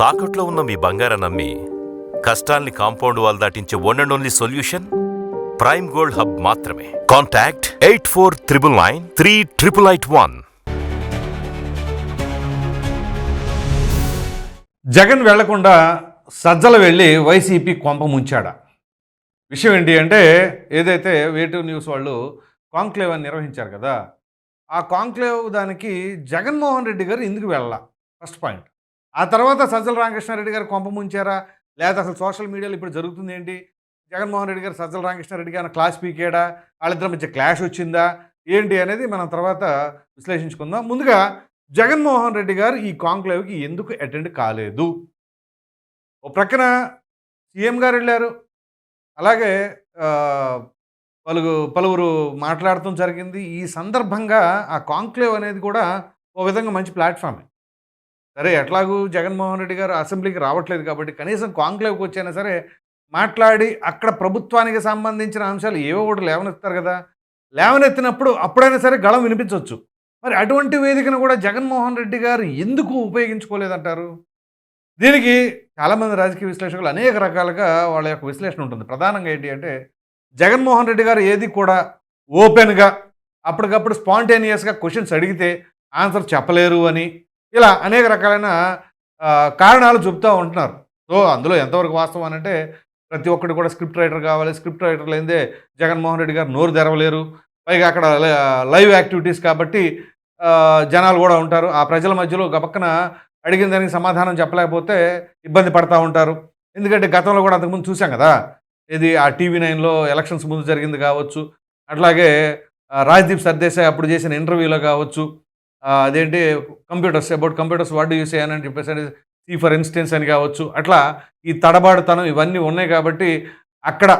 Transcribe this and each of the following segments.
తాకట్లో ఉన్న మీ బంగారం నమ్మి కష్టాల్ని compound wall దాటించే one and only solution prime gold hub మాత్రమే. Contact eight four triple nine three triple eight one Jagan వెళ్ళకుండా సజ్జల వెళ్ళి వైసీపీ కొంప ముంచాడా? విషయం ఏంటి అంటే ఏదైతే వేటూ న్యూస్ వాళ్ళు కాంక్లేవ్ అని నిర్వహించారు కదా ఆ కాంక్లేవ్ దానికి జగన్మోహన్ రెడ్డి గారు ఎందుకు వెళ్ళాల? ఫస్ట్ పాయింట్ ఆ తర్వాత సజ్జల రామకృష్ణారెడ్డి గారు కొంప ముంచారా? లేదా అసలు సోషల్ మీడియాలో ఇప్పుడు జరుగుతుంది ఏంటి? జగన్మోహన్ రెడ్డి గారు సజ్జల రామకృష్ణారెడ్డి గారు క్లాస్ పీకేడా? వాళ్ళిద్దరి మధ్య క్లాష్ వచ్చిందా? ఏంటి అనేది మనం తర్వాత విశ్లేషించుకుందాం. ముందుగా జగన్మోహన్ రెడ్డి గారు ఈ కాంక్లేవ్కి ఎందుకు అటెండ్ కాలేదు? ఓ ప్రక్కన సీఎం గారు వెళ్ళారు. అలాగే ఆ, పలుగు పలువురు మాట్లాడటం జరిగింది. ఈ సందర్భంగా ఆ కాంక్లేవ్ అనేది కూడా ఓ విధంగా మంచి ప్లాట్ఫామే. సరే ఎట్లాగూ జగన్మోహన్ రెడ్డి గారు అసెంబ్లీకి రావట్లేదు కాబట్టి కనీసం కాంక్లేవ్కి వచ్చైనా సరే మాట్లాడి అక్కడ ప్రభుత్వానికి సంబంధించిన అంశాలు ఏవో ఒకటి లేవనెత్తారు కదా. లేవనెత్తినప్పుడు అప్పుడైనా సరే గళం వినిపించవచ్చు మరి అటువంటి వేదికను కూడా జగన్మోహన్ రెడ్డి గారు ఎందుకు ఉపయోగించుకోలేదంటారు? దీనికి చాలామంది రాజకీయ విశ్లేషకులు అనేక రకాలుగా వాళ్ళ యొక్క విశ్లేషణ ఉంటుంది. ప్రధానంగా ఏంటి అంటే జగన్మోహన్ రెడ్డి గారు ఏది కూడా ఓపెన్గా అప్పటికప్పుడు స్పాంటేనియస్గా క్వశ్చన్స్ అడిగితే ఆన్సర్ చెప్పలేరు అని ఇలా అనేక రకాలైన కారణాలు చెబుతూ ఉంటున్నారు. సో అందులో ఎంతవరకు వాస్తవం అని అంటే ప్రతి ఒక్కటి కూడా స్క్రిప్ట్ రైటర్ కావాలి. స్క్రిప్ట్ రైటర్ లేదే జగన్మోహన్ రెడ్డి గారు నోరు తెరవలేరు. పైగా అక్కడ లై- లైవ్ యాక్టివిటీస్ కాబట్టి జనాలు కూడా ఉంటారు. ఆ ప్రజల మధ్యలో గబక్కన అడిగిన దానికి సమాధానం చెప్పలేకపోతే ఇబ్బంది పడతా ఉంటారు. ఎందుకంటే గతంలో కూడా అంతకుముందు చూసాం కదా ఇది ఆ టీవీ నైన్లో ఎలక్షన్స్ ముందు జరిగింది కావచ్చు. అట్లాగే రాజ్దీప్ సర్దేశాయ్ అప్పుడు చేసిన ఇంటర్వ్యూలో కావచ్చు. అదేంటి computers about computers what use అని చెప్పేసి సీ ఫర్ ఇన్స్టెన్స్ అని కావచ్చు. అట్లా ఈ తడబాటుతనం ఇవన్నీ ఉన్నాయి కాబట్టి అక్కడ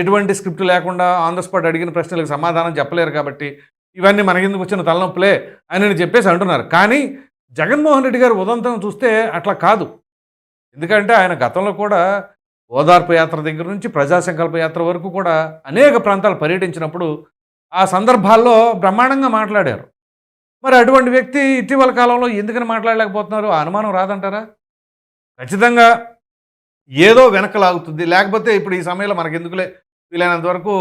ఎటువంటి స్క్రిప్ట్ లేకుండా ఆన్ ద స్పాట్ అడిగిన ప్రశ్నలకు సమాధానం చెప్పలేరు కాబట్టి ఇవన్నీ మనకెందుకు వచ్చిన తలనొప్పులే అని చెప్పేసి అంటున్నారు. కానీ జగన్మోహన్ రెడ్డి గారు ఉదంతం చూస్తే అట్లా కాదు. ఎందుకంటే ఆయన గతంలో కూడా ఓదార్పు యాత్ర దగ్గర నుంచి ప్రజా సంకల్ప యాత్ర వరకు కూడా అనేక ప్రాంతాలు పర్యటించినప్పుడు ఆ సందర్భాల్లో బ్రహ్మాండంగా మాట్లాడారు. మరి అటువంటి వ్యక్తి ఇటీవల కాలంలో ఎందుకని మాట్లాడలేకపోతున్నారు? ఆ అనుమానం రాదంటారా? ఖచ్చితంగా ఏదో వెనక లాగుతుంది లేకపోతే ఇప్పుడు ఈ సమయంలో మనకి ఎందుకులే వీలైనంత వరకు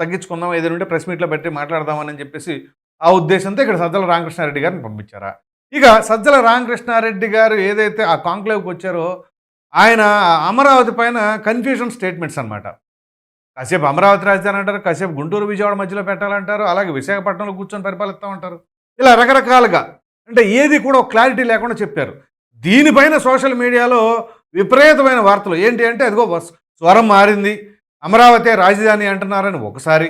తగ్గించుకుందాం ఏదైనా ఉంటే ప్రెస్ మీట్లో పెట్టి మాట్లాడదామని చెప్పేసి ఆ ఉద్దేశంతో ఇక్కడ సజ్జల రామకృష్ణారెడ్డి గారిని పంపించారా? ఇక సజ్జల రామకృష్ణారెడ్డి గారు ఏదైతే ఆ కాంక్లేవ్కి వచ్చారో ఆయన అమరావతి పైన కన్ఫ్యూజన్ స్టేట్మెంట్స్ అన్నమాట. కాసేపు అమరావతి రాజధాని అంటారు కాసేపు గుంటూరు విజయవాడ మధ్యలో పెట్టాలంటారు అలాగే విశాఖపట్నంలో కూర్చొని పరిపాలిస్తామంటారు. ఇలా రకరకాలుగా. అంటే ఏది కూడా క్లారిటీ లేకుండా చెప్పారు. దీనిపైన సోషల్ మీడియాలో విపరీతమైన వార్తలు. ఏంటి అంటే అదిగో స్వరం మారింది. అమరావతి రాజధాని అంటున్నారని ఒకసారి.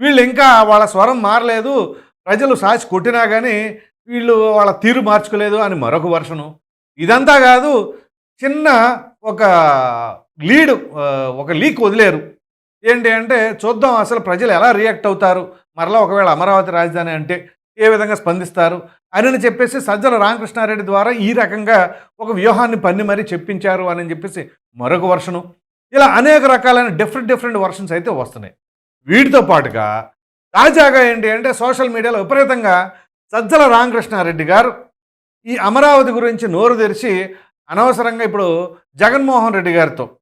వీళ్ళు ఇంకా వాళ్ళ స్వరం మారలేదు. ప్రజలు సాచి కొట్టినా కానీ వీళ్ళు వాళ్ళ తీరు మార్చుకోలేదు అని మరొక వర్షను. ఇదంతా కాదు చిన్న ఒక లీడ్ ఒక లీక్ వదిలేరు. ఏంటి అంటే చూద్దాం అసలు ప్రజలు ఎలా రియాక్ట్ అవుతారు. మరలా ఒకవేళ అమరావతి రాజధాని అంటే ఏ విధంగా స్పందిస్తారు అని చెప్పేసి సజ్జల రామకృష్ణారెడ్డి ద్వారా ఈ రకంగా ఒక వ్యూహాన్ని పన్ని మరీ చెప్పించారు అని చెప్పేసి మరొక వర్షను. ఇలా అనేక రకాలైన డిఫరెంట్ డిఫరెంట్ వర్షన్స్ అయితే వస్తున్నాయి. వీటితో పాటుగా తాజాగా ఏంటి అంటే సోషల్ మీడియాలో విపరీతంగా సజ్జల రామకృష్ణారెడ్డి గారు ఈ అమరావతి గురించి నోరు తెరిచి అనవసరంగా ఇప్పుడు జగన్మోహన్ రెడ్డి గారితో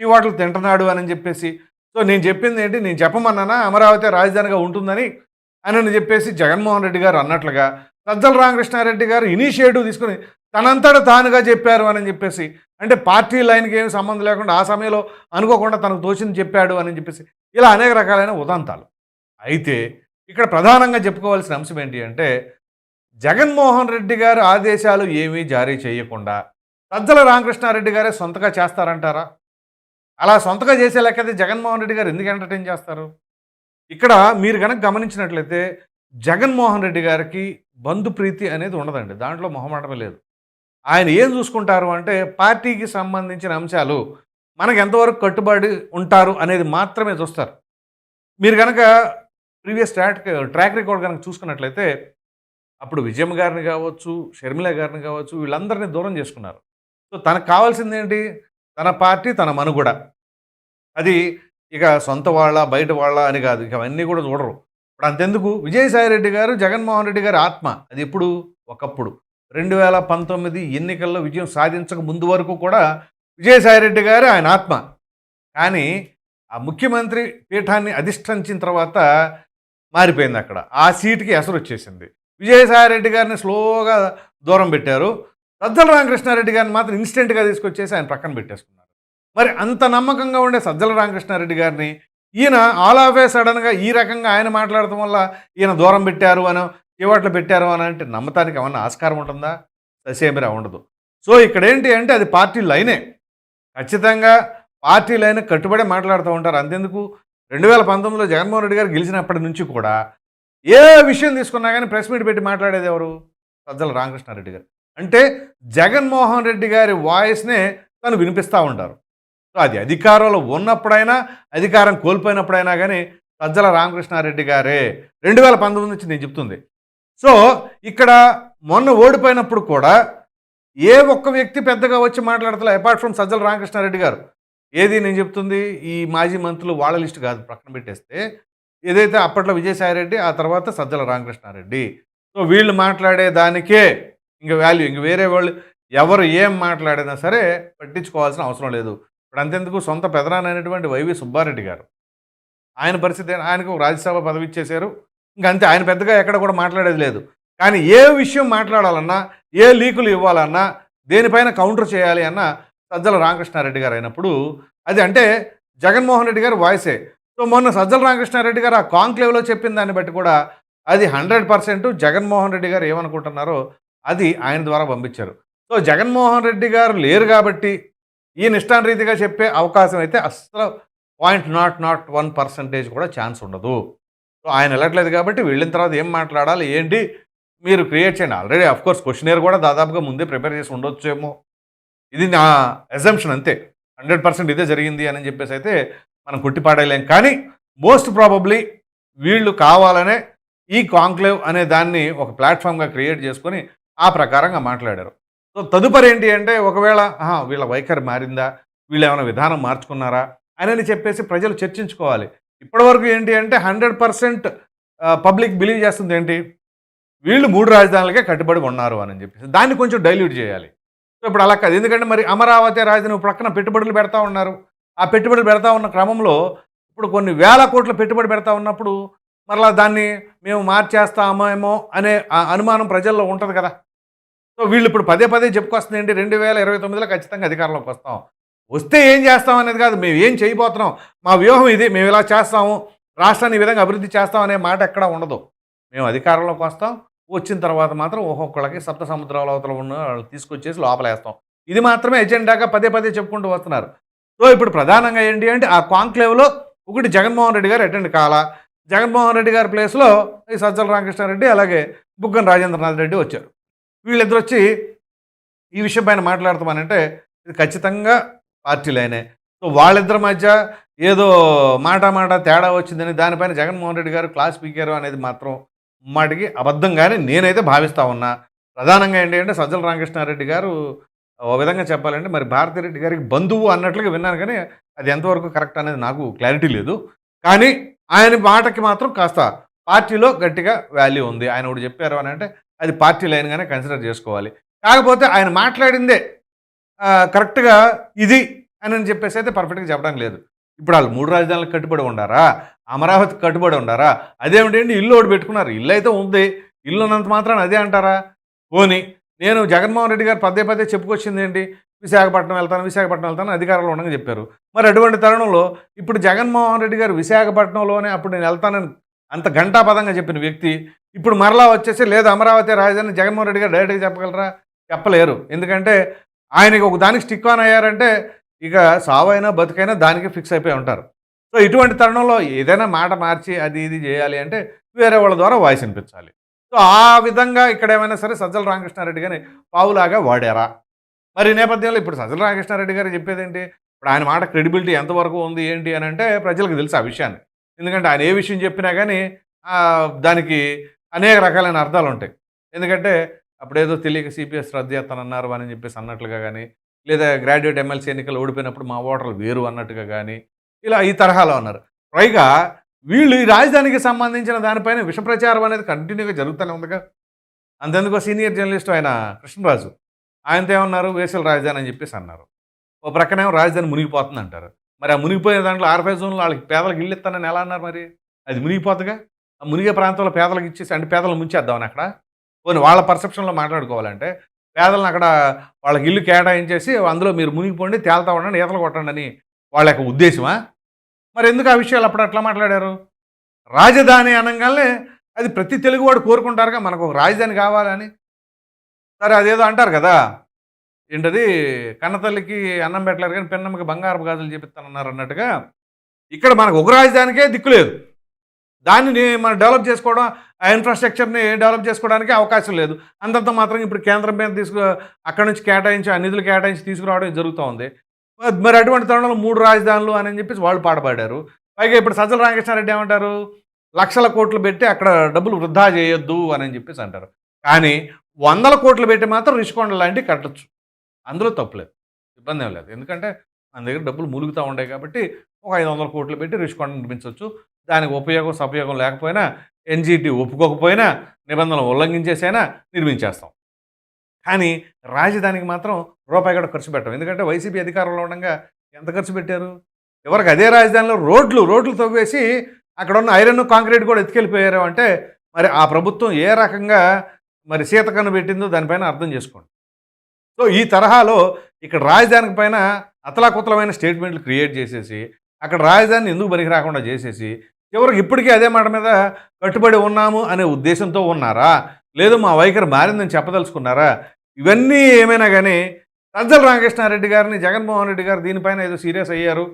ఈ వాటలు తింటున్నాడు అని చెప్పేసి. సో నేను చెప్పింది ఏంటి? నేను చెప్పమన్నానా? అమరావతి రాజధానిగా ఉంటుందని అని చెప్పేసి జగన్మోహన్ రెడ్డి గారు అన్నట్లుగా సజ్జల రామకృష్ణారెడ్డి గారు ఇనిషియేటివ్ తీసుకుని తనంతట తానుగా చెప్పారు అని చెప్పేసి అంటే పార్టీ లైన్కి ఏమి సంబంధం లేకుండా ఆ సమయంలో అనుకోకుండా తనకు తోచింది చెప్పాడు అని చెప్పేసి ఇలా అనేక రకాలైన ఉదంతాలు. అయితే ఇక్కడ ప్రధానంగా చెప్పుకోవాల్సిన అంశం ఏంటి అంటే జగన్మోహన్ రెడ్డి గారు ఆదేశాలు ఏమీ జారీ చేయకుండా సజ్జల రామకృష్ణారెడ్డి గారే సొంతగా చేస్తారంటారా? అలా సొంతగా చేసే లెక్కతే జగన్మోహన్ రెడ్డి గారు ఎందుకు ఎంటర్టైన్ చేస్తారు? ఇక్కడ మీరు కనుక గమనించినట్లయితే జగన్మోహన్ రెడ్డి గారికి బంధు ప్రీతి అనేది ఉండదండి. దాంట్లో మొహమాటమే లేదు. ఆయన ఏం చూసుకుంటారు అంటే పార్టీకి సంబంధించిన అంశాలు మనకు ఎంతవరకు కట్టుబడి ఉంటారు అనేది మాత్రమే చూస్తారు. మీరు కనుక ప్రీవియస్ ట్రాక్ ట్రాక్ రికార్డ్ కనుక చూసుకున్నట్లయితే అప్పుడు విజయమ్మ గారిని కావచ్చు షర్మిల గారిని కావచ్చు వీళ్ళందరినీ దూరం చేసుకున్నారు. సో తనకు కావాల్సింది ఏంటి? తన పార్టీ తన మనుగడ. అది ఇక సొంత వాళ్ళ బయట వాళ్ళ అని కాదు. ఇక అవన్నీ కూడా చూడరు. ఇప్పుడు అంతెందుకు? విజయసాయి రెడ్డి గారు జగన్మోహన్ రెడ్డి గారి ఆత్మ. అది ఎప్పుడు? ఒకప్పుడు. రెండు వేల పంతొమ్మిది ఎన్నికల్లో విజయం సాధించక ముందు వరకు కూడా విజయసాయిరెడ్డి గారు ఆయన ఆత్మ. కానీ ఆ ముఖ్యమంత్రి పీఠాన్ని అధిష్ఠించిన తర్వాత మారిపోయింది అక్కడ. ఆ సీటుకి ఎసరు వచ్చేసింది. విజయసాయిరెడ్డి గారిని స్లోగా దూరం పెట్టారు. సజ్జల రామకృష్ణారెడ్డి గారిని మాత్రం ఇన్స్టెంట్గా తీసుకొచ్చేసి ఆయన పక్కన పెట్టేసుకున్నారు. మరి అంత నమ్మకంగా ఉండే సజ్జల రామకృష్ణారెడ్డి గారిని ఈయన ఆల్ ఆఫ్ ఏ సడన్గా ఈ రకంగా ఆయన మాట్లాడటం వల్ల ఈయన దూరం పెట్టారు అని చివట్లు పెట్టారు అని అంటే నమ్మటానికి ఏమన్నా ఆస్కారం ఉంటుందా? ససేమిరా ఉండదు. సో ఇక్కడ ఏంటి అంటే అది పార్టీ లైనే. ఖచ్చితంగా పార్టీ లైన్ కట్టుబడి మాట్లాడుతూ ఉంటారు. అంతెందుకు? రెండు వేల పంతొమ్మిదిలో జగన్మోహన్ రెడ్డి గారు గెలిచినప్పటి నుంచి కూడా ఏ విషయం తీసుకున్నా కానీ ప్రెస్ మీట్ పెట్టి మాట్లాడేది ఎవరు? సజ్జల రామకృష్ణారెడ్డి గారు. అంటే జగన్మోహన్ రెడ్డి గారి వాయిస్నే తను వినిపిస్తూ ఉంటారు. సో అది అధికారంలో ఉన్నప్పుడైనా అధికారం కోల్పోయినప్పుడైనా కానీ సజ్జల రామకృష్ణారెడ్డి గారే రెండు వేల పంతొమ్మిది నుంచి నేను చెప్తుంది. సో ఇక్కడ మొన్న ఓడిపోయినప్పుడు కూడా ఏ ఒక్క వ్యక్తి పెద్దగా వచ్చి మాట్లాడతలే అపార్ట్ ఫ్రమ్ సజ్జల రామకృష్ణారెడ్డి గారు. ఏది నేను చెప్తుంది ఈ మాజీ మంత్రులు వాళ్ళ లిస్ట్ కాదు పక్కన పెట్టేస్తే ఏదైతే అప్పట్లో విజయసాయిరెడ్డి ఆ తర్వాత సజ్జల రామకృష్ణారెడ్డి. సో వీళ్ళు మాట్లాడే దానికే ఇంక వాల్యూ ఇంక వేరే వాళ్ళు ఎవరు ఏం మాట్లాడినా సరే పట్టించుకోవాల్సిన అవసరం లేదు. ఇప్పుడు అంతెందుకు సొంత పెదనాన్నైనటువంటి వైవి సుబ్బారెడ్డి గారు? ఆయన పరిస్థితి ఆయనకు రాజ్యసభ పదవి ఇచ్చేశారు. ఇంక అంతే ఆయన పెద్దగా ఎక్కడ కూడా మాట్లాడేది లేదు. కానీ ఏ విషయం మాట్లాడాలన్నా ఏ లీకులు ఇవ్వాలన్నా దేనిపైన కౌంటర్ చేయాలి అన్నా సజ్జల రామకృష్ణారెడ్డి గారు అయినప్పుడు అది అంటే జగన్మోహన్ రెడ్డి గారు వాయిసే. సో మొన్న సజ్జల రామకృష్ణారెడ్డి గారు ఆ కాంక్లేవ్లో చెప్పిన దాన్ని బట్టి కూడా అది హండ్రెడ్ పర్సెంట్ జగన్మోహన్ రెడ్డి గారు ఏమనుకుంటున్నారో అది ఆయన ద్వారా పంపించారు. సో జగన్మోహన్ రెడ్డి గారు లేరు కాబట్టి ఈయన ఇష్టానరీతిగా చెప్పే అవకాశం అయితే అస్సలు point not not one percentage కూడా ఛాన్స్ ఉండదు. సో ఆయన వెళ్ళట్లేదు కాబట్టి వెళ్ళిన తర్వాత ఏం మాట్లాడాలి ఏంటి? మీరు క్రియేట్ చేయండి. ఆల్రెడీ అఫ్కోర్స్ కోర్స్ కూడా దాదాపుగా ముందే ప్రిపేర్ చేసి ఉండొచ్చేమో. ఇది నా ఎజంప్షన్ అంతే. హండ్రెడ్ పర్సెంట్ ఇదే జరిగింది అని చెప్పేసి అయితే మనం కొట్టిపాడలేం కానీ మోస్ట్ ప్రాబబ్లీ వీళ్ళు కావాలనే ఈ కాంక్లేవ్ అనే దాన్ని ఒక ప్లాట్ఫామ్గా క్రియేట్ చేసుకొని ఆ ప్రకారంగా మాట్లాడారు. సో తదుపరి ఏంటి అంటే ఒకవేళ వీళ్ళ వైఖరి మారిందా? వీళ్ళు ఏమైనా విధానం మార్చుకున్నారా? అని చెప్పేసి ప్రజలు చర్చించుకోవాలి. ఇప్పటివరకు ఏంటి అంటే హండ్రెడ్ పర్సెంట్ పబ్లిక్ బిలీవ్ చేస్తుంది ఏంటి? వీళ్ళు మూడు రాజధానులకే కట్టుబడి ఉన్నారు అని చెప్పేసి. దాన్ని కొంచెం డైల్యూట్ చేయాలి. సో ఇప్పుడు అలా కాదు. ఎందుకంటే మరి అమరావతి రాజధాని ప్రక్కన పెట్టుబడులు పెడతా ఉన్నారు. ఆ పెట్టుబడులు పెడతా ఉన్న క్రమంలో ఇప్పుడు కొన్ని వేల కోట్ల పెట్టుబడి పెడతా ఉన్నప్పుడు మరలా దాన్ని మేము మార్చేస్తామేమో అనే ఆ అనుమానం ప్రజల్లో ఉంటుంది కదా. సో వీళ్ళు ఇప్పుడు పదే పదే చెప్పుకొస్తుందండి రెండు వేల ఇరవై తొమ్మిదిలో ఖచ్చితంగా అధికారంలోకి వస్తాం. వస్తే ఏం చేస్తాం అనేది కాదు మేము ఏం చేయబోతున్నాం. మా వ్యూహం ఇది మేము ఇలా చేస్తాము రాష్ట్రాన్ని ఈ విధంగా అభివృద్ధి చేస్తాం అనే మాట ఎక్కడా ఉండదు. మేము అధికారంలోకి వస్తాం వచ్చిన తర్వాత మాత్రం ఒక్కొక్కళ్ళకి సప్త సముద్రాల అవతల ఉన్న వాళ్ళు తీసుకొచ్చేసి లోపలేస్తాం. ఇది మాత్రమే ఎజెండాగా పదే పదే చెప్పుకుంటూ వస్తున్నారు. సో ఇప్పుడు ప్రధానంగా ఏంటి అంటే ఆ కాంక్లేవ్లో ఒకటి జగన్మోహన్ రెడ్డి గారు అటెండ్ కాలా. జగన్మోహన్ రెడ్డి గారి ప్లేస్లో ఈ సజ్జల రామకృష్ణారెడ్డి అలాగే బుగ్గన రాజేంద్రనాథ్ రెడ్డి వచ్చారు. వీళ్ళిద్దరు వచ్చి ఈ విషయం పైన మాట్లాడతామనంటే ఇది ఖచ్చితంగా పార్టీలైనే. సో వాళ్ళిద్దరి మధ్య ఏదో మాట మాట తేడా వచ్చిందని దానిపైన జగన్మోహన్ రెడ్డి గారు క్లాస్ పీకారు అనేది మాత్రం మాటికి అబద్ధంగానే నేనైతే భావిస్తా ఉన్నా. ప్రధానంగా ఏంటి అంటే సజ్జల రామకృష్ణారెడ్డి గారు ఓ విధంగా చెప్పాలంటే మరి భారతిరెడ్డి గారికి బంధువు అన్నట్లుగా విన్నాను కానీ అది ఎంతవరకు కరెక్ట్ అనేది నాకు క్లారిటీ లేదు. కానీ ఆయన మాటకి మాత్రం కాస్త పార్టీలో గట్టిగా వాల్యూ ఉంది. ఆయన ఒకటి చెప్పారు అని అంటే అది పార్టీ లైన్గానే కన్సిడర్ చేసుకోవాలి. కాకపోతే ఆయన మాట్లాడిందే కరెక్ట్గా ఇది అని అని చెప్పేసి అయితే పర్ఫెక్ట్గా చెప్పడం లేదు. ఇప్పుడు వాళ్ళు మూడు రాజధానులకు కట్టుబడి ఉండారా? అమరావతి కట్టుబడి ఉండారా? అదేమిటండి ఇల్లు ఒకటి పెట్టుకున్నారు. ఇల్లు అయితే ఉంది. ఇల్లు ఉన్నంత మాత్రాన్ని అదే అంటారా? పోని నేను జగన్మోహన్ రెడ్డి గారు పదే పదే చెప్పుకొచ్చింది ఏంటి? విశాఖపట్నం వెళ్తాను విశాఖపట్నం వెళ్తాను అధికారంలో ఉండగా చెప్పారు. మరి అటువంటి తరుణంలో ఇప్పుడు జగన్మోహన్ రెడ్డి గారు విశాఖపట్నంలోనే అప్పుడు నేను వెళ్తానని అంత ఘంటాపదంగా చెప్పిన వ్యక్తి ఇప్పుడు మరలా వచ్చేసి లేదు అమరావతి రాజధాని జగన్మోహన్ రెడ్డి గారు డైరెక్ట్గా చెప్పగలరా? చెప్పలేరు. ఎందుకంటే ఆయనకి ఒక దానికి స్టిక్ ఆన్ అయ్యారంటే ఇక సావైనా బతుకైనా దానికి ఫిక్స్ అయిపోయి ఉంటారు. సో ఇటువంటి తరుణంలో ఏదైనా మాట మార్చి అది ఇది చేయాలి అంటే వేరే వాళ్ళ ద్వారా వాయిస్ వినిపించాలి. సో ఆ విధంగా ఇక్కడ ఏమైనా సరే సజ్జల రామకృష్ణారెడ్డి గారిని పావులాగా వాడారా? మరి నేపథ్యంలో ఇప్పుడు సజ్జల రామకృష్ణారెడ్డి గారు చెప్పేది ఏంటి ఇప్పుడు ఆయన మాట క్రెడిబిలిటీ ఎంతవరకు ఉంది ఏంటి అని అంటే ప్రజలకు తెలుసు ఆ విషయాన్ని. ఎందుకంటే ఆయన ఏ విషయం చెప్పినా కానీ దానికి అనేక రకాలైన అర్థాలు ఉంటాయి ఎందుకంటే అప్పుడేదో తెలియక సిపిఎస్ రద్దు చేస్తానన్నారు అని చెప్పేసి అన్నట్లుగా కానీ లేదా గ్రాడ్యుయేట్ ఎమ్మెల్సీ ఎన్నికలు ఓడిపోయినప్పుడు మా ఓటర్లు వేరు అన్నట్టుగా కానీ ఇలా ఈ తరహాలో ఉన్నారు పైగా వీళ్ళు ఈ రాజధానికి సంబంధించిన దానిపైన విష ప్రచారం అనేది కంటిన్యూగా జరుగుతూనే ఉందిగా. అంతెందుకు సీనియర్ జర్నలిస్ట్ ఆయన కృష్ణరాజు. ఆయనతో ఏమన్నారు? వేసల రాజధాని అని చెప్పేసి అన్నారు. ఓ ప్రక్కనేమో రాజధాని మునిగిపోతుంది అంటారు మరి ఆ మునిగిపోయే దాంట్లో ఆర్ఫై జోన్లో వాళ్ళకి పేదలకు ఇల్లు ఇస్తానని ఎలా అన్నారు మరి? అది మునిగిపోతుందిగా ఆ మునిగే ప్రాంతంలో పేదలకు ఇచ్చేసి అంటే పేదలు ముంచేద్దామని అక్కడ? పోనీ వాళ్ళ పర్సెప్షన్లో మాట్లాడుకోవాలంటే పేదలను అక్కడ వాళ్ళకి ఇల్లు కేటాయించేసి అందులో మీరు మునిగిపోండి తేల్తా ఉండండి ఈతలు కొట్టండి అని వాళ్ళ యొక్క ఉద్దేశమా? మరి ఎందుకు ఆ విషయాలు అప్పుడు అట్లా మాట్లాడారు? రాజధాని అనగానే అది ప్రతి తెలుగువాడు కోరుకుంటారుగా మనకు ఒక రాజధాని కావాలని. సరే అదేదో అంటారు కదా? ఏంటది? కన్నతల్లికి అన్నం పెట్టలేరు కానీ పిన్నమ్మకి బంగారపు గాజులు చేపిస్తానన్నారు అన్నట్టుగా ఇక్కడ మనకు ఒక రాజధానికే దిక్కు లేదు. దానిని మనం డెవలప్ చేసుకోవడం ఆ ఇన్ఫ్రాస్ట్రక్చర్ని డెవలప్ చేసుకోవడానికి అవకాశం లేదు. అంతంత మాత్రం ఇప్పుడు కేంద్రం మీద తీసుకు అక్కడ నుంచి కేటాయించి ఆ నిధులు కేటాయించి తీసుకురావడం జరుగుతూ ఉంది. మరి అటువంటి తరుణంలో మూడు రాజధానులు అని చెప్పేసి వాళ్ళు పాడబడ్డారు పైగా ఇప్పుడు సజ్జల రామకృష్ణారెడ్డి ఏమంటారు? లక్షల కోట్లు పెట్టి అక్కడ డబ్బులు వృధా చేయొద్దు అని చెప్పేసి అంటారు. కానీ వందల కోట్లు పెట్టి మాత్రం రిషికొండ లాంటివి కట్టచ్చు. అందులో తప్పులేదు ఇబ్బంది ఏం లేదు. ఎందుకంటే మన దగ్గర డబ్బులు మూలుగుతూ ఉంటాయి కాబట్టి ఒక ఐదు వందల కోట్లు పెట్టి రిషికొండ నిర్మించవచ్చు దానికి ఉపయోగం సపయోగం లేకపోయినా ఎన్జీటీ ఒప్పుకోకపోయినా నిబంధనలు ఉల్లంఘించేసైనా నిర్మించేస్తాం. కానీ రాజధానికి మాత్రం రూపాయి కూడా ఖర్చు పెట్టం. ఎందుకంటే వైసీపీ అధికారంలో ఉండగా ఎంత ఖర్చు పెట్టారు? ఎవరికి అదే రాజధానిలో రోడ్లు రోడ్లు తవ్వేసి అక్కడ ఉన్న ఐరన్ కాంక్రీట్ కూడా ఎత్తుకెళ్ళిపోయారు అంటే మరి ఆ ప్రభుత్వం ఏ రకంగా మరి సీతకన్ను పెట్టిందో దానిపైన అర్థం చేసుకోండి. సో ఈ తరహాలో ఇక్కడ రాజధానికి పైన అతలాకుతలమైన స్టేట్మెంట్లు క్రియేట్ చేసేసి అక్కడ రాజధానిని ఎందుకు పనికి రాకుండా చేసేసి చివరికి ఇప్పటికీ అదే మాట మీద కట్టుబడి ఉన్నాము అనే ఉద్దేశంతో ఉన్నారా? లేదు మా వైఖరి మారిందని చెప్పదలుచుకున్నారా? ఇవన్నీ ఏమైనా కానీ సజ్జల రామకృష్ణారెడ్డి గారిని జగన్మోహన్ రెడ్డి గారు దీనిపైన ఏదో సీరియస్ అయ్యారు.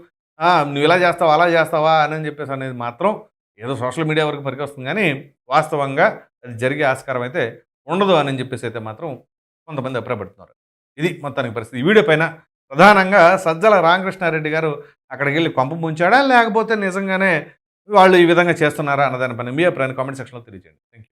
నువ్వు ఇలా చేస్తావా అలా చేస్తావా అని చెప్పేసి అనేది మాత్రం ఏదో సోషల్ మీడియా వరకు పనికొస్తుంది కానీ వాస్తవంగా అది జరిగే ఆస్కారం అయితే ఉండదు అని చెప్పేసి అయితే మాత్రం కొంతమంది అభిప్రాయపడుతున్నారు. ఇది మొత్తానికి పరిస్థితి. ఈ వీడియో పైన ప్రధానంగా సజ్జల రామకృష్ణారెడ్డి గారు అక్కడికి వెళ్ళి పంపు ముంచాడా? లేకపోతే నిజంగానే వాళ్ళు ఈ విధంగా చేస్తున్నారా? అన్నదాని పని మీ అభిప్రాయాన్ని కామెంట్ సెక్షన్లో తెలియజేయండి. Thank you